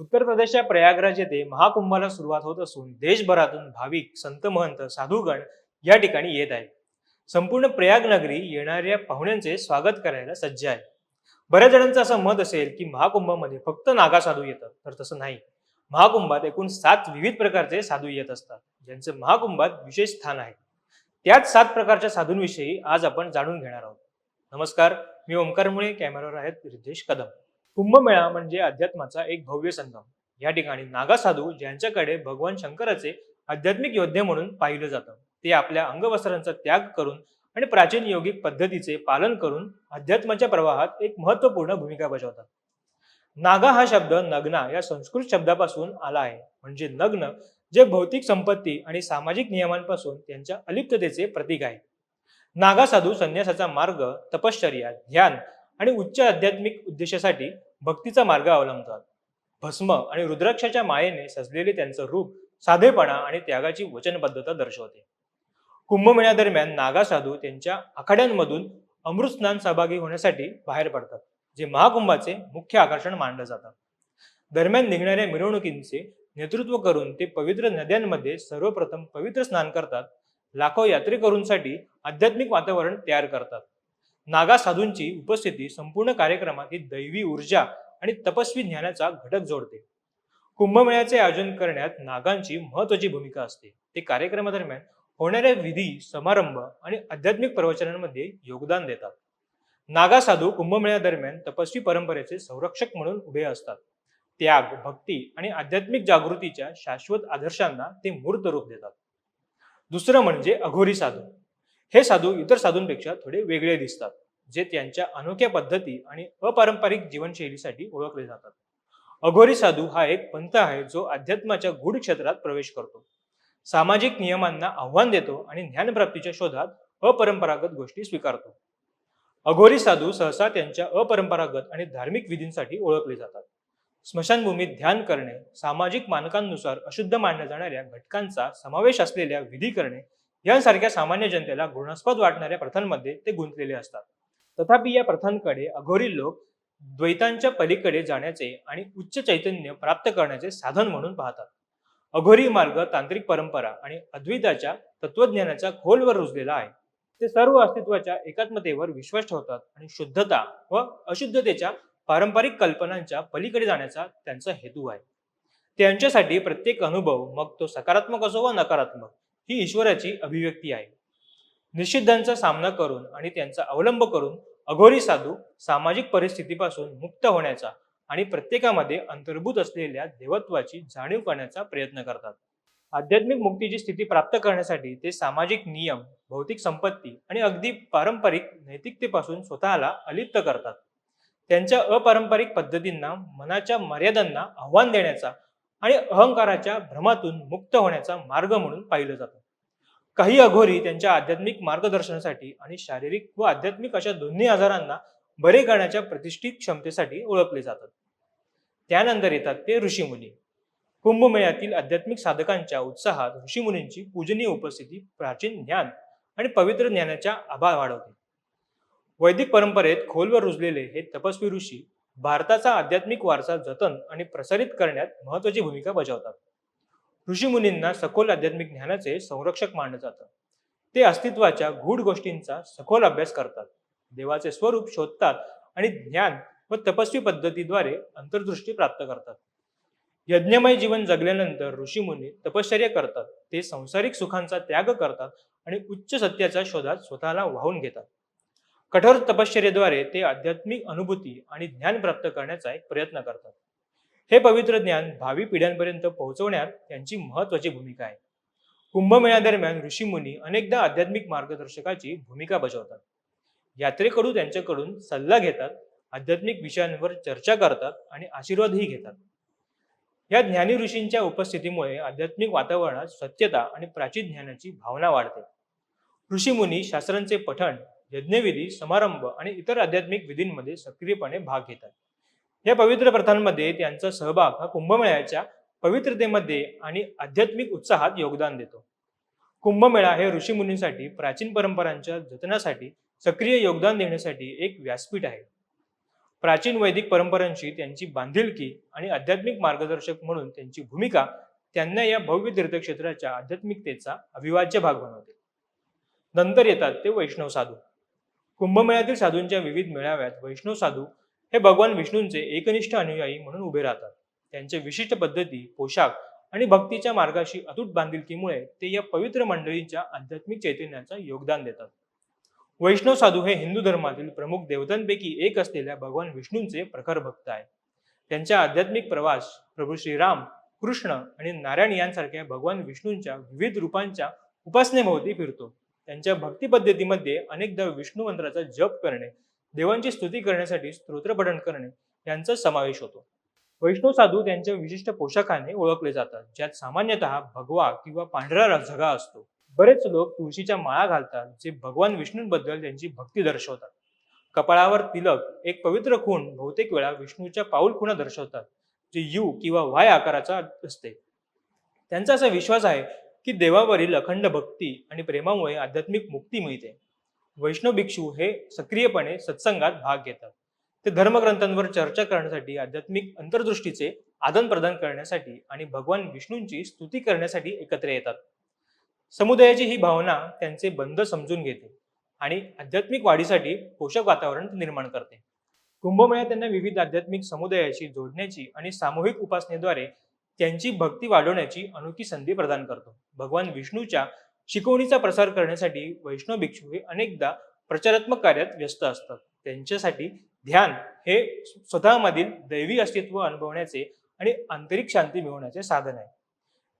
उत्तर प्रदेशच्या प्रयागराज येथे महाकुंभाला सुरुवात होत असून देशभरातून भाविक संत महंत साधूगण या ठिकाणी येत आहे संपूर्ण प्रयाग नगरी येणाऱ्या पाहुण्यांचे स्वागत करायला सज्ज आहे. बऱ्याच जणांचं असं मत असेल की महाकुंभामध्ये फक्त नागा साधू येतात तर तसं नाही. महाकुंभात एकूण सात विविध प्रकारचे साधू येत असतात ज्यांचं महाकुंभात विशेष स्थान आहे. त्याच सात प्रकारच्या साधूंविषयी आज आपण जाणून घेणार आहोत. नमस्कार मी ओंकार मुळे कॅमेरावर आहेत रिद्धेश कदम. कुंभमेळा म्हणजे अध्यात्माचा एक भव्य संगम. या ठिकाणी नागा साधू ज्यांच्याकडे भगवान शंकराचे आध्यात्मिक योद्धे म्हणून पाहिलं जातं ते आपल्या अंगवस्त्रांचा त्याग करून आणि प्राचीन योगिक पद्धतीचे पालन करून अध्यात्माच्या प्रवाहात एक महत्त्वपूर्ण भूमिका बजावतात. नागा हा शब्द नग्ना या संस्कृत शब्दापासून आला आहे. म्हणजे नग्न जे भौतिक संपत्ती आणि सामाजिक नियमांपासून त्यांच्या अलिप्ततेचे प्रतीक आहे. नागा साधू संन्यासाचा मार्ग तपश्चर्या ध्यान आणि उच्च आध्यात्मिक उद्देशासाठी भक्तीचा मार्ग अवलंबतात. भस्म आणि रुद्राक्षाच्या मायेने सजलेले त्यांचं रूप साधेपणा आणि त्यागाची वचनबद्धता दर्शवते. कुंभमेळ्यादरम्यान नागा साधू त्यांच्या आखाड्यांमधून अमृत स्नान सहभागी होण्यासाठी बाहेर पडतात जे महाकुंभाचे मुख्य आकर्षण मानलं जातं. दरम्यान निघणाऱ्या मिरवणुकींचे नेतृत्व करून ते पवित्र नद्यांमध्ये सर्वप्रथम पवित्र स्नान करतात लाखो यात्रेकरूंसाठी आध्यात्मिक वातावरण तयार करतात. नागा साधूंची उपस्थिती संपूर्ण कार्यक्रमात ही दैवी ऊर्जा आणि तपस्वी ज्ञानाचा घटक जोडते. कुंभमेळ्याचे आयोजन करण्यात नागांची महत्वाची भूमिका असते. ते कार्यक्रमादरम्यान होणाऱ्या विधी समारंभ आणि आध्यात्मिक प्रवचनांमध्ये योगदान देतात. नागा साधू कुंभमेळ्यादरम्यान तपस्वी परंपरेचे संरक्षक म्हणून उभे असतात. त्याग भक्ती आणि आध्यात्मिक जागृतीच्या शाश्वत आदर्शांना ते मूर्त रूप देतात. दुसरं म्हणजे अघोरी साधू. हे साधू इतर साधूंपेक्षा थोडे वेगळे दिसतात जे त्यांच्या अनोख्या पद्धती आणि अपारंपरिक जीवनशैलीसाठी ओळखले जातात. अघोरी साधू हा एक पंथ आहे जो अध्यात्माच्या गूढ क्षेत्रात प्रवेश करतो. सामाजिक नियमांना आव्हान देतो आणि ज्ञानप्राप्तीच्या शोधात अपरंपरागत गोष्टी स्वीकारतो. अघोरी साधू सहसा त्यांच्या अपरंपरागत आणि धार्मिक विधींसाठी ओळखले जातात. स्मशानभूमीत ध्यान करणे सामाजिक मानकांनुसार अशुद्ध मानल्या जाणाऱ्या घटकांचा समावेश असलेल्या विधी करणे यांसारख्या सामान्य जनतेला घृणास्पद वाटणाऱ्या प्रथांमध्ये ते गुंतलेले असतात. तथापि या प्रथांकडे अघोरी लोक द्वैतांच्या पलीकडे जाण्याचे आणि उच्च चैतन्य प्राप्त करण्याचे साधन म्हणून पाहतात. अघोरी मार्ग तांत्रिक परंपरा आणि अद्वैताच्या तत्वज्ञानाच्या खोलवर रुजलेला आहे. ते सर्व अस्तित्वाच्या एकात्मतेवर विश्वास ठेवतात आणि शुद्धता व अशुद्धतेच्या पारंपरिक कल्पनांच्या पलीकडे जाण्याचा त्यांचा हेतू आहे. त्यांच्यासाठी प्रत्येक अनुभव मग तो सकारात्मक असो व नकारात्मक ही ईश्वराची अभिव्यक्ती आहे. निषिद्धांचा सामना करून आणि त्यांचा अवलंब करून अघोरी साधू सामाजिक परिस्थितीपासून मुक्त होण्याचा आणि प्रत्येकामध्ये अंतर्भूत असलेल्या देवत्वाची जाणीव करण्याचा प्रयत्न करतात. आध्यात्मिक मुक्तीची स्थिती प्राप्त करण्यासाठी ते सामाजिक नियम भौतिक संपत्ती आणि अगदी पारंपरिक नैतिकतेपासून स्वतःला अलिप्त करतात. त्यांच्या अपारंपरिक पद्धतींना मनाच्या मर्यादांना आव्हान देण्याचा आणि अहंकाराच्या भ्रमातून मुक्त होण्याचा मार्ग म्हणून पाहिलं जातं. काही अघोरी त्यांच्या आध्यात्मिक मार्गदर्शनासाठी आणि शारीरिक व आध्यात्मिक अशा दोन्ही आजारांना बरे करण्याच्या प्रतिष्ठित क्षमतेसाठी ओळखले जातात. त्यानंतर येतात ते ऋषीमुनी. कुंभमेळ्यातील आध्यात्मिक साधकांच्या उत्साहात ऋषीमुनींची पूजनीय उपस्थिती प्राचीन ज्ञान आणि पवित्र ज्ञानाच्या आभार वाढवते. वैदिक परंपरेत खोलवर रुजलेले हे तपस्वी ऋषी भारताचा आध्यात्मिक वारसा जतन आणि प्रसारित करण्यात महत्वाची भूमिका बजावतात. ऋषीमुनींना सखोल आध्यात्मिक ज्ञानाचे संरक्षक मानलं जातं. ते अस्तित्वाच्या गूढ गोष्टींचा सखोल अभ्यास करतात. देवाचे स्वरूप शोधतात आणि ज्ञान व तपस्वी पद्धतीद्वारे अंतर्दृष्टी प्राप्त करतात. यज्ञमय जीवन जगल्यानंतर ऋषीमुनी तपश्चर्या करतात. ते संसारिक सुखांचा त्याग करतात आणि उच्च सत्याच्या शोधात स्वतःला वाहून घेतात. कठोर तपश्चर्येद्वारे ते आध्यात्मिक अनुभूती आणि ज्ञान प्राप्त करण्याचा एक प्रयत्न करतात. हे पवित्र ज्ञान भावी पिढ्यांपर्यंत पोहोचवण्यात त्यांची महत्वाची भूमिका आहे. कुंभमेळ्यादरम्यान ऋषीमुनी अनेकदा आध्यात्मिक मार्गदर्शकाची भूमिका बजावतात. यात्रेकरू त्यांच्याकडून सल्ला घेतात आध्यात्मिक विषयांवर चर्चा करतात आणि आशीर्वादही घेतात. या ज्ञानी ऋषींच्या उपस्थितीमुळे आध्यात्मिक वातावरणात सत्यता आणि प्राचीन ज्ञानाची भावना वाढते. ऋषीमुनी शास्त्रांचे पठण यज्ञविधी समारंभ आणि इतर आध्यात्मिक विधींमध्ये सक्रियपणे भाग घेतात. या पवित्र प्रथांमध्ये त्यांचा सहभाग हा कुंभमेळ्याच्या पवित्रतेमध्ये आणि आध्यात्मिक उत्साहात योगदान देतो. कुंभमेळा हे ऋषीमुनींसाठी प्राचीन परंपरांच्या जतनासाठी सक्रिय योगदान देण्यासाठी एक व्यासपीठ आहे. प्राचीन वैदिक परंपरांशी त्यांची बांधिलकी आणि आध्यात्मिक मार्गदर्शक म्हणून त्यांची भूमिका त्यांना या भव्य तीर्थक्षेत्राच्या आध्यात्मिकतेचा अविभाज्य भाग बनवते. नंतर येतात ते वैष्णव साधू. कुंभमेळ्यातील साधूंच्या विविध मेळाव्यात वैष्णव साधू हे भगवान विष्णूंचे एकनिष्ठ अनुयायी म्हणून उभे राहतात. त्यांच्या विशिष्ट पद्धती पोशाख आणि भक्तीच्या मार्गाशी अतूट बांधिलकीमुळे ते या पवित्र मंडळींच्या आध्यात्मिक चैतन्याचा योगदान देतात. वैष्णव साधू हे हिंदू धर्मातील प्रमुख देवतांपैकी एक असलेल्या भगवान विष्णूंचे प्रखर भक्त आहेत. त्यांच्या आध्यात्मिक प्रवास प्रभू श्रीराम कृष्ण आणि नारायण यांसारख्या भगवान विष्णूंच्या विविध रूपांच्या उपासनेभोवती फिरतो. त्यांच्या भक्ती पद्धतीमध्ये अनेकदा विष्णू मंत्राचा जप करणे देवांची स्तुती करण्यासाठी स्तोत्रपठण करणे यांचा समावेश होतो. वैष्णव साधू त्यांच्या विशिष्ट पोशाखाने ओळखले जातात ज्यात सामान्यतः भगवा किंवा पांढरा झगा असतो. बरेच लोक तुळशीच्या माळा घालतात जे भगवान विष्णूंबद्दल त्यांची भक्ती दर्शवतात. कपाळावर तिलक एक पवित्र खूण बहुतेक वेळा विष्णूच्या पाऊल खुणा दर्शवतात जे यू किंवा वाय आकाराचा असते. त्यांचा असा विश्वास आहे की देवावरील अखंड भक्ती आणि प्रेमामुळे आध्यात्मिक मुक्ती मिळते. वैष्णव भिक्षू हे सक्रियपणे सत्संगात भाग घेतात. ते धर्मग्रंथांवर चर्चा करण्यासाठी आध्यात्मिक अंतर्दृष्टीचे आदान प्रदान करण्यासाठी आणि भगवान विष्णूंची स्तुती करण्यासाठी एकत्र येतात. समुदायाची ही भावना त्यांचे बंध समजून घेते आणि आध्यात्मिक वाढीसाठी पोषक वातावरण निर्माण करते. कुंभमेळा त्यांना विविध आध्यात्मिक समुदायाशी जोडण्याची आणि सामूहिक उपासनेद्वारे त्यांची भक्ती वाढवण्याची अनोखी संधी प्रदान करतो. भगवान विष्णूच्या शिकवणीचा प्रसार करण्यासाठी वैष्णव भिक्षू हे अनेकदा प्रचारात्मक कार्यात व्यस्त असतात. त्यांच्यासाठी ध्यान हे स्वतःमधील दैवी अस्तित्व अनुभवण्याचे आणि आंतरिक शांती मिळवण्याचे साधन आहे.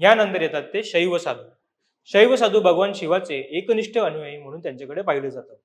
यानंतर येतात ते शैव साधू. शैव साधू भगवान शिवाचे एकनिष्ठ अनुयायी म्हणून त्यांच्याकडे पाहिले जातात.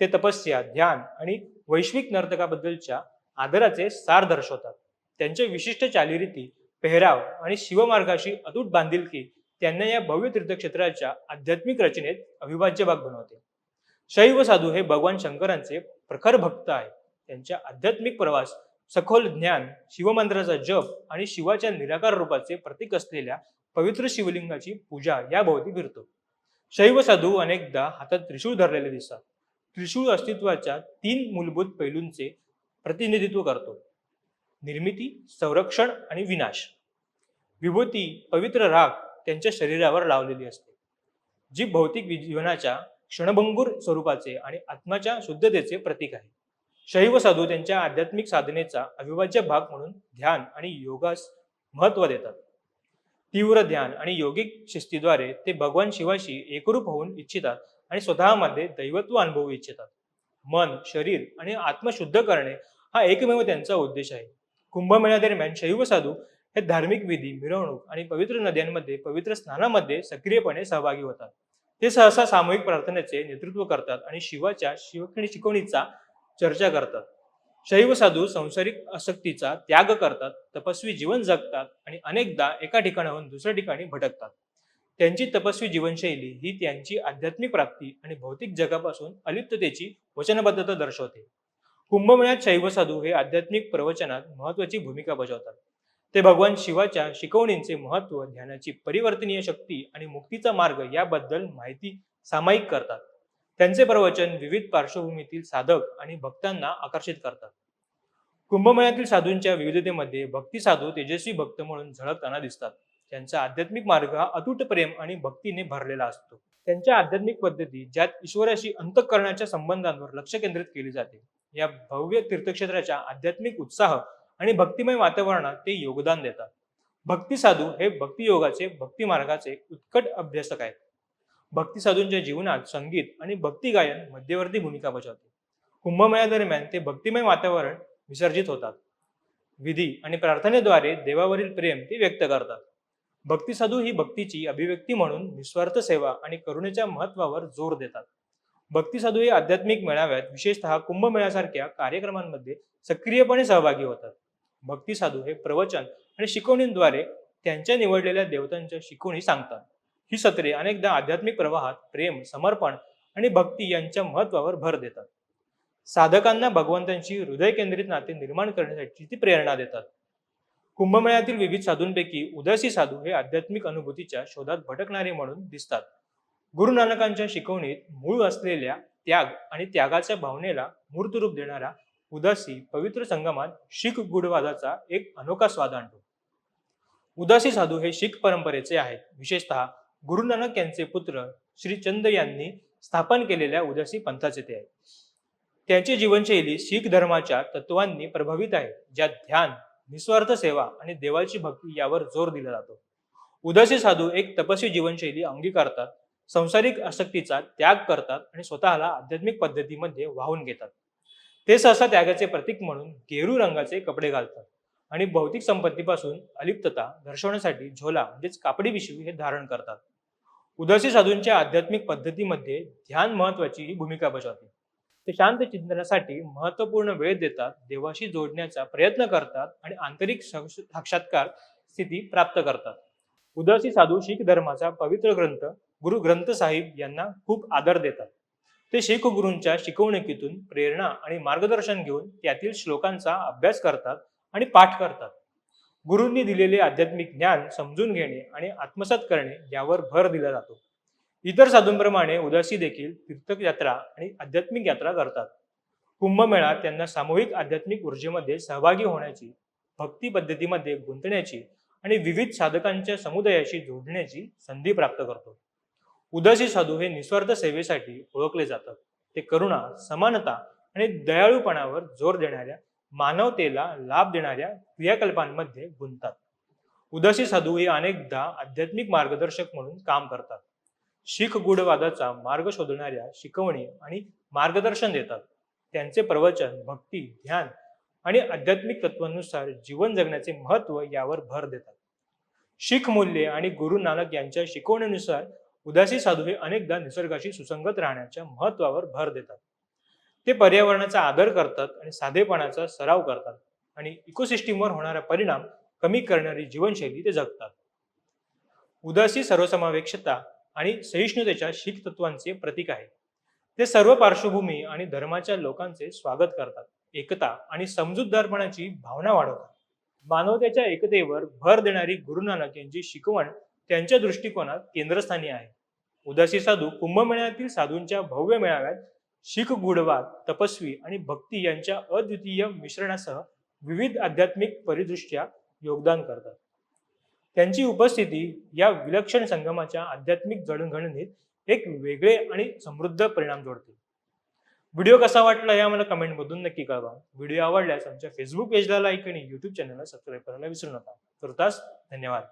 ते तपस्या ध्यान आणि वैश्विक नर्तकाबद्दलच्या आदराचे सार दर्शवतात. त्यांच्या विशिष्ट चालीरीती पेहराव आणि शिवमार्गाशी अतूट बांधिलकी त्यांना या भव्य तीर्थक्षेत्राच्या आध्यात्मिक रचनेत अविभाज्य भाग बनवते. शैव साधू हे भगवान शंकरांचे प्रखर भक्त आहेत. त्यांच्या आध्यात्मिक प्रवास सखोल ज्ञान शिवमंत्राचा जप आणि शिवाच्या निराकार रूपाचे प्रतीक असलेल्या पवित्र शिवलिंगाची पूजा या भोवती फिरतो. शैव साधू अनेकदा हातात त्रिशूळ धरलेले दिसतात. त्रिशूळ अस्तित्वाच्या तीन मूलभूत पैलूंचे प्रतिनिधित्व करतो. निर्मिती संरक्षण आणि विनाश. विभूती पवित्र राग त्यांच्या शरीरावर लावलेली असते. जी भौतिक जीवनाच्या क्षणभंगूर स्वरूपाचे आणि आत्माच्या शुद्धतेचे प्रतीक आहे. शैव साधू त्यांच्या आध्यात्मिक साधनेचा अविभाज्य भाग म्हणून ध्यान आणि योगास महत्त्व देतात. तीव्र ध्यान आणि योगिक शिस्तीद्वारे ते भगवान शिवाशी एकरूप होऊन इच्छितात आणि स्वतःमध्ये दैवत्व अनुभवू इच्छितात. मन शरीर आणि आत्मशुद्ध करणे हा एकमेव त्यांचा उद्देश आहे. कुंभमेळ्यादरम्यान शैव साधू हे धार्मिक विधी मिरवणूक आणि पवित्र नद्यांमध्ये पवित्र स्नानामध्ये सक्रियपणे सहभागी होतात. ते सहसा सामूहिक प्रार्थनेचे नेतृत्व करतात आणि शिवाच्या शिवखणी शिकवणीचा चर्चा करतात. शैव साधू संसारिक आसक्तीचा त्याग करतात तपस्वी जीवन जगतात आणि अनेकदा एका ठिकाणाहून दुसऱ्या ठिकाणी भटकतात. त्यांची तपस्वी जीवनशैली ही त्यांची आध्यात्मिक प्राप्ती आणि भौतिक जगापासून अलिप्ततेची वचनबद्धता दर्शवते. कुंभमेळ्यात शैव साधू हे आध्यात्मिक प्रवचनात महत्वाची भूमिका बजावतात. ते भगवान शिवाच्या शिकवणींचे महत्त्व ध्यानाची परिवर्तनीय शक्ती आणि मुक्तीचा मार्ग याबद्दल माहिती सामायिक करतात. त्यांचे प्रवचन विविध पार्श्वभूमीतील साधक आणि भक्तांना आकर्षित करतात. कुंभमेळ्यातील साधूंच्या विविधतेमध्ये भक्ती साधू तेजस्वी भक्त म्हणून झळकताना दिसतात. त्यांचा आध्यात्मिक मार्ग हा अतूट प्रेम आणि भक्तीने भरलेला असतो. त्यांच्या आध्यात्मिक पद्धती ज्यात ईश्वराशी अंतःकरणाच्या संबंधांवर लक्ष केंद्रित केले जाते. या भव्य तीर्थक्षेत्राच्या आध्यात्मिक उत्साह आणि भक्तिमय वातावरणात ते योगदान देतात. भक्ती साधू हे भक्तियोगाचे भक्ती मार्गाचे उत्कट अभ्यासक आहेत. भक्ती साधूंच्या जीवनात संगीत आणि भक्ती गायन मध्यवर्ती भूमिका बजावते. कुंभमेळ्यादरम्यान ते भक्तिमय वातावरण विसर्जित होतात. विधी आणि प्रार्थनेद्वारे देवावरील प्रेम ते व्यक्त करतात. भक्ती साधू ही भक्तीची अभिव्यक्ती म्हणून निस्वार्थ सेवा आणि करुणेच्या महत्वावर जोर देतात. भक्ती साधू हे आध्यात्मिक मेळाव्यात विशेषतः कुंभमेळ्यासारख्या कार्यक्रमांमध्ये सक्रियपणे सहभागी होतात. भक्ती साधू हे प्रवचन आणि शिकवणींद्वारे त्यांच्या निवडलेल्या देवतांच्या शिकवणी सांगतात. ही सत्रे अनेकदा आध्यात्मिक प्रवाहात प्रेम समर्पण आणि भक्ती यांच्या महत्वावर भर देतात. साधकांना भगवंतांची हृदय केंद्रित नाते निर्माण करण्यासाठी ती प्रेरणा देतात. कुंभमेळ्यातील विविध साधूंपैकी उदासी साधू हे आध्यात्मिक अनुभूतीच्या शोधात भटकणारे म्हणून दिसतात. गुरु नानकांच्या शिकवणीत मूळ असलेल्या त्याग आणि त्यागाच्या भावनेला मूर्त रूप देणारा उदासी पवित्र संगमात शीख गुढवादाचा एक अनोखा स्वाद आणतो. उदासी साधू हे शीख परंपरेचे आहेत. विशेषतः गुरु नानक यांचे पुत्र श्री चंद यांनी स्थापन केलेल्या उदासी पंथाचे ते आहेत. त्यांची जीवनशैली शीख धर्माच्या तत्वांनी प्रभावित आहे ज्यात ध्यान निस्वार्थ सेवा आणि देवाची भक्ती यावर जोर दिला जातो. उदासी साधू एक तपस्वी जीवनशैली अंगीकारतात संसारिक आसक्तीचा त्याग करतात आणि स्वतःला आध्यात्मिक पद्धतीमध्ये वाहून घेतात. ते सहसा त्यागाचे प्रतीक म्हणून गेरू रंगाचे कपडे घालतात आणि भौतिक संपत्तीपासून अलिप्तता दर्शवण्यासाठी झोला म्हणजेच कापडी पिशवी हे धारण करतात. उदासी साधूंच्या आध्यात्मिक पद्धतीमध्ये ध्यान महत्वाची ही भूमिका बजावते. ते शांत चिंतनासाठी महत्त्वपूर्ण वेळ देतात देवाशी जोडण्याचा प्रयत्न करतात आणि आंतरिक साक्षात्कार स्थिती प्राप्त करतात. उदासी साधू शीख धर्माचा पवित्र ग्रंथ गुरु ग्रंथ साहिब यांना खूप आदर देतात. ते शीख गुरूंच्या शिकवणुकीतून प्रेरणा आणि मार्गदर्शन घेऊन त्यातील श्लोकांचा अभ्यास करतात आणि पाठ करतात. गुरूंनी दिलेले आध्यात्मिक ज्ञान समजून घेणे आणि आत्मसात करणे यावर भर दिला जातो. इतर साधूंप्रमाणे उदासी देखील तीर्थयात्रा आणि आध्यात्मिक यात्रा करतात. कुंभमेळा त्यांना सामूहिक आध्यात्मिक ऊर्जेमध्ये सहभागी होण्याची भक्ती पद्धतीमध्ये गुंतण्याची आणि विविध साधकांच्या समुदायाशी जोडण्याची संधी प्राप्त करतो. उदासी साधू हे निस्वार्थ सेवेसाठी ओळखले जातात. ते करुणा समानता आणि दयाळूपणावर जोर देणाऱ्या मानवतेला लाभ देणाऱ्या क्रियाकल्पांमध्ये गुंततात. उदासी साधू हे अनेकदा आध्यात्मिक मार्गदर्शक म्हणून काम करतात. शीख गूढवादाचा मार्ग शोधणाऱ्या शिकवणी आणि मार्गदर्शन देतात. त्यांचे प्रवचन भक्ती ध्यान आणि आध्यात्मिक तत्वानुसार जीवन जगण्याचे महत्त्व यावर भर देतात. शीख मूल्ये आणि गुरु नानक यांच्या शिकवणीनुसार उदासी साधू हे अनेकदा निसर्गाशी सुसंगत राहण्याच्या महत्वावर भर देतात. ते पर्यावरणाचा आदर करतात आणि साधेपणाचा सराव करतात आणि इकोसिस्टीमवर होणारा परिणाम कमी करणारी जीवनशैली ते जगतात. उदासी सर्वसमावेक्षता आणि सहिष्णुतेच्या शीख तत्वांचे प्रतीक आहे. ते सर्व पार्श्वभूमी आणि धर्माच्या लोकांचे स्वागत करतात. एकता आणि समजूतदारपणाची भावना वाढवतात. मानवतेच्या एकतेवर भर देणारी गुरु नानक यांची शिकवण त्यांच्या दृष्टिकोनात केंद्रस्थानी आहे. उदासी साधू कुंभमेळ्यातील साधूंच्या भव्य मेळाव्यात शीख गुढवाद तपस्वी आणि भक्ती यांच्या अद्वितीय मिश्रणासह विविध आध्यात्मिक परिदृष्ट्या योगदान करतात. त्यांची उपस्थिती या विलक्षण संगमाच्या आध्यात्मिक जडणघडणीत एक वेगळे आणि समृद्ध परिणाम जोडते. व्हिडिओ कसा वाटला हे आम्हाला कमेंटमधून नक्की कळवा. व्हिडिओ आवडल्यास आमच्या फेसबुक पेजला लाईक आणि युट्यूब चॅनलला सबस्क्राईब करायला विसरू नका. तुर्तास धन्यवाद.